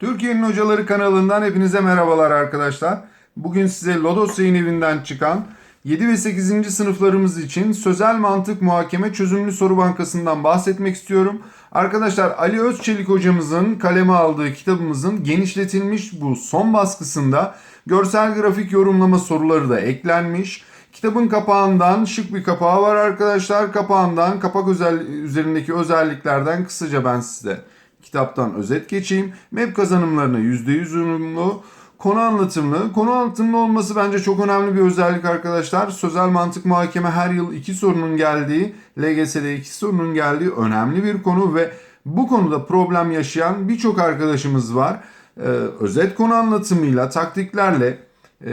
Türkiye'nin Hocaları kanalından hepinize merhabalar arkadaşlar. Bugün size Lodos Yayın Evi'nden çıkan 7 ve 8. sınıflarımız için sözel mantık muhakeme çözümlü soru bankasından bahsetmek istiyorum. Arkadaşlar Ali Özçelik hocamızın kaleme aldığı kitabımızın genişletilmiş bu son baskısında görsel grafik yorumlama soruları da eklenmiş. Kitabın kapağından şık bir kapağı var arkadaşlar. Kapağından kapak özel, üzerindeki özelliklerden kısaca ben size kitaptan özet geçeyim. Map kazanımlarına %100 uyumlu, konu anlatımlı. Konu anlatımlı olması bence çok önemli bir özellik arkadaşlar. Sözel mantık muhakeme her yıl iki sorunun geldiği, LGS'de iki sorunun geldiği önemli bir konu ve bu konuda problem yaşayan birçok arkadaşımız var. Ee, özet konu anlatımıyla, taktiklerle e,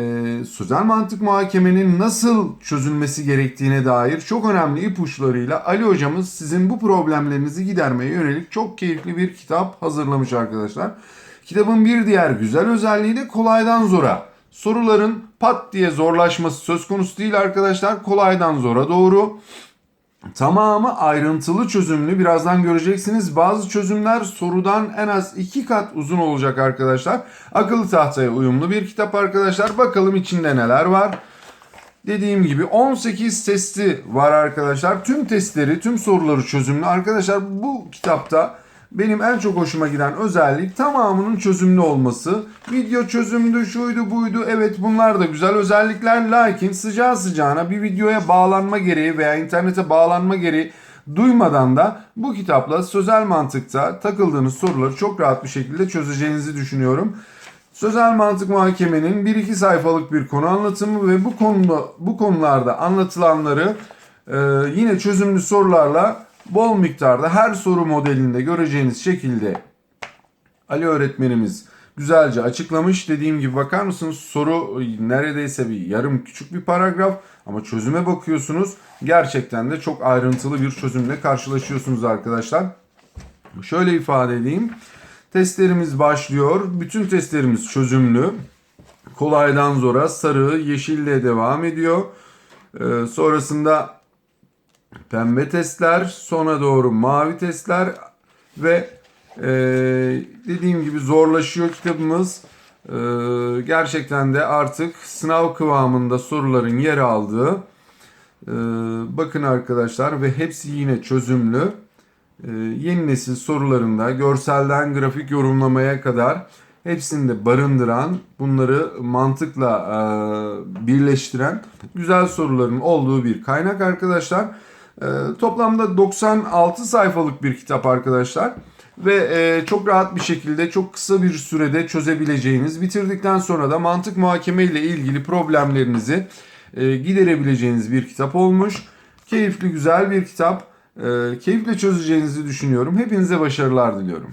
sözel mantık muhakemenin nasıl çözülmesi gerektiğine dair çok önemli ipuçlarıyla Ali hocamız sizin bu problemlerinizi gidermeye yönelik çok keyifli bir kitap hazırlamış arkadaşlar. Kitabın bir diğer güzel özelliği de kolaydan zora. Soruların pat diye zorlaşması söz konusu değil arkadaşlar. Kolaydan zora doğru. Tamamı ayrıntılı çözümlü. Birazdan göreceksiniz. Bazı çözümler sorudan en az iki kat uzun olacak arkadaşlar. Akıllı tahtaya uyumlu bir kitap arkadaşlar. Bakalım içinde neler var. Dediğim gibi 18 testi var arkadaşlar. Tüm testleri, tüm soruları çözümlü. Arkadaşlar bu kitapta benim en çok hoşuma giden özellik tamamının çözümlü olması. Video çözümlü, şuydu buydu. Evet bunlar da güzel özellikler. Lakin sıcağı sıcağına bir videoya bağlanma gereği veya internete bağlanma gereği duymadan da bu kitapla sözel mantıkta takıldığınız soruları çok rahat bir şekilde çözeceğinizi düşünüyorum. Sözel mantık muhakemenin 1-2 sayfalık bir konu anlatımı ve bu konuda bu konularda anlatılanları e, yine çözümlü sorularla bol miktarda her soru modelinde göreceğiniz şekilde Ali öğretmenimiz güzelce açıklamış. Dediğim gibi bakar mısınız soru neredeyse bir yarım küçük bir paragraf ama çözüme bakıyorsunuz. Gerçekten de çok ayrıntılı bir çözümle karşılaşıyorsunuz arkadaşlar. Şöyle ifade edeyim. Testlerimiz başlıyor. Bütün testlerimiz çözümlü. Kolaydan zora sarı, yeşille devam ediyor. Ee, sonrasında pembe testler, sona doğru mavi testler ve e, dediğim gibi zorlaşıyor kitabımız. E, gerçekten de artık sınav kıvamında soruların yer aldığı. E, bakın arkadaşlar ve hepsi yine çözümlü. E, yeni nesil sorularında görselden grafik yorumlamaya kadar hepsini de barındıran, bunları mantıkla e, birleştiren güzel soruların olduğu bir kaynak arkadaşlar. E, toplamda 96 sayfalık bir kitap arkadaşlar. Ve e, çok rahat bir şekilde çok kısa bir sürede çözebileceğiniz, bitirdikten sonra da mantık muhakeme ile ilgili problemlerinizi e, giderebileceğiniz bir kitap olmuş. Keyifli, güzel bir kitap. E, keyifle çözeceğinizi düşünüyorum. Hepinize başarılar diliyorum.